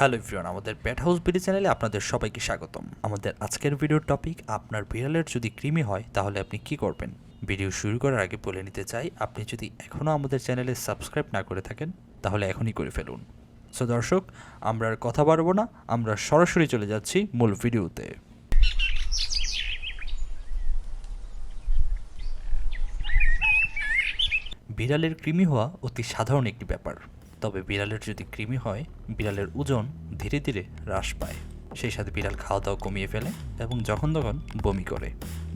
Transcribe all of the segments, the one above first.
Hello everyone, আমাদের pet house BD চ্যানেলে আপনাদের সবাইকে স্বাগতম। আমাদের আজকের ভিডিওর টপিক আপনার বিড়ালের যদি কৃমি হয়, তাহলে আপনি কি করবেন? ভিডিও শুরু করার আগে বলে নিতে চাই, আপনি যদি এখনও আমাদের চ্যানেলে সাবস্ক্রাইব না করে থাকেন, তাহলে এখনই করে ফেলুন। সো দর্শক, আমরা আর কথা বাড়বো না, আমরা সরাসরি চলে যাচ্ছি মূল ভিডিওতে বিড়ালের কৃমি হওয়া অতি সাধারণ একটি ব্যাপার। তবে বিড়ালের যদি কৃমি হয়, বিড়ালের ওজন ধীরে ধীরে হ্রাস পায়। সেই সাথে বিড়াল খাওয়া দাওয়া কমিয়ে ফেলে এবং যখন তখন বমি করে।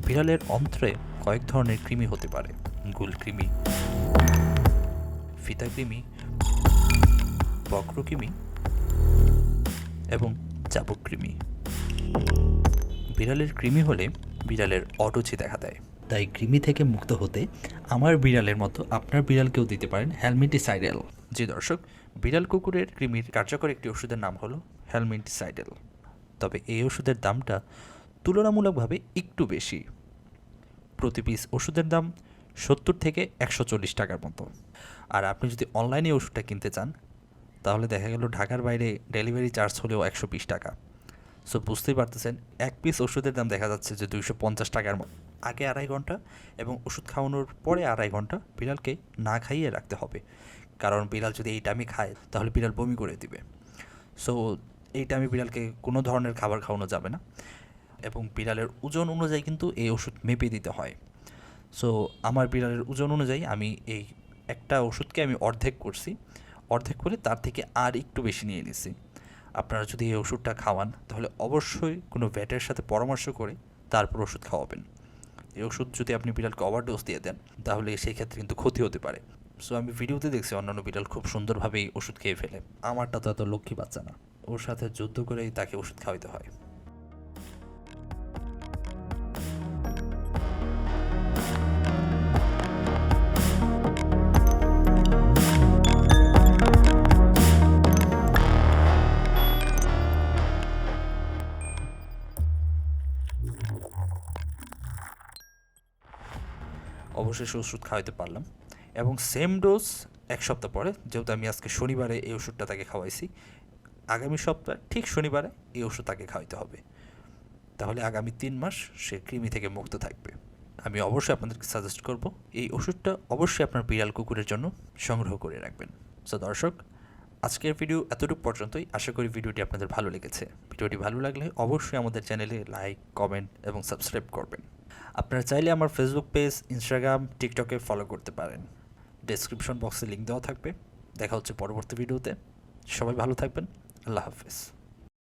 বিড়ালের অন্ত্রে কয়েক ধরনের কৃমি হতে পারে। গুল কৃমি, ফিতা কৃমি বক্রকৃমি এবং চাবক কৃমি। বিড়ালের কৃমি হলে বিড়ালের অরুচি দেখা দেয়। তাই কৃমি থেকে মুক্ত হতে আমার বিড়ালের মতো আপনার বিড়ালকেও দিতে পারেন হ্যালমিটিসাইডেল জি দর্শক, বিড়াল কুকুরের কৃমির কার্যকর একটি ওষুধের নাম হলো হ্যালমিটিসাইডেল তবে এই ওষুধের দামটা তুলনামূলকভাবে একটু বেশি। প্রতি পিস ওষুধের দাম সত্তর থেকে একশো চল্লিশ টাকার মতো। আর আপনি যদি অনলাইনে ওষুধটা কিনতে চান, তাহলে দেখা গেল ঢাকার বাইরে ডেলিভারি চার্জ হলেও একশো বিশ টাকা। সো বুঝতেই পারতেছেন, এক পিস ওষুধের দাম দেখা যাচ্ছে যে দুইশো পঞ্চাশ টাকার মতো। আগে আড়াই ঘণ্টা এবং ওষুধ খাওয়ানোর পরে আড়াই ঘণ্টা বিড়ালকে না খাইয়ে রাখতে হবে। কারণ বিড়াল যদি এইটা আমি খায় তাহলে বিড়াল বমি করে দিবে। সো এইটা আমি বিড়ালকে কোনো ধরনের খাবার খাওয়ানো যাবে না। এবং বিড়ালের ওজন অনুযায়ী কিন্তু এই ওষুধ মেপে দিতে হয়। সো আমার বিড়ালের ওজন অনুযায়ী আমি এই একটা ওষুধকে আমি অর্ধেক করছি। অর্ধেক করে তার থেকে আর একটু বেশি নিয়ে নিছি। আপনারা যদি এই ওষুধটা খাওয়ান, তাহলে অবশ্যই কোনো ভ্যাটের সাথে পরামর্শ করে তারপর ওষুধ খাওয়াবেন। এই ওষুধ যদি আপনি বিড়ালকে ওভারডোজ দিয়ে দেন, তাহলে সেই ক্ষেত্রে কিন্তু ক্ষতি হতে পারে। সো আমি ভিডিওতে দেখছি অন্যান্য বিড়াল খুব সুন্দরভাবে এই ওষুধ খেয়ে ফেলে। আমারটা তো এত লক্ষ্মী বাচ্চা না। ওর সাথে যুদ্ধ করেই তাকে ওষুধ খাওয়াইতে হয়। অবশেষে ওষুধ খাওয়াইতে পারলাম। এবং সেম ডোজ এক সপ্তাহ পরে, যেহেতু আমি আজকে শনিবারে এই ওষুধটা তাকে খাওয়াইছি, আগামী সপ্তাহ ঠিক শনিবারে এই ওষুধ তাকে খাওয়াইতে হবে। তাহলে আগামী তিন মাস সে কৃমি থেকে মুক্ত থাকবে। আমি অবশ্যই আপনাদেরকে সাজেস্ট করব, এই ওষুধটা অবশ্যই আপনার বিড়াল কুকুরের জন্য সংগ্রহ করে রাখবেন। সো দর্শক, আজকের ভিডিও এতটুকু পর্যন্তই। আশা করি ভিডিওটি আপনাদের ভালো লেগেছে। ভিডিওটি ভালো লাগলে অবশ্যই আমাদের চ্যানেলে লাইক কমেন্ট এবং সাবস্ক্রাইব করবেন। আপনারা চাইলে আমার ফেসবুক পেজ ইনস্টাগ্রাম টিকটকে ফলো করতে পারেন। ডেসক্রিপশন বক্সে লিঙ্ক দেওয়া থাকবে। দেখা হচ্ছে পরবর্তী ভিডিওতে সবাই ভালো থাকবেন। আল্লাহ হাফেজ।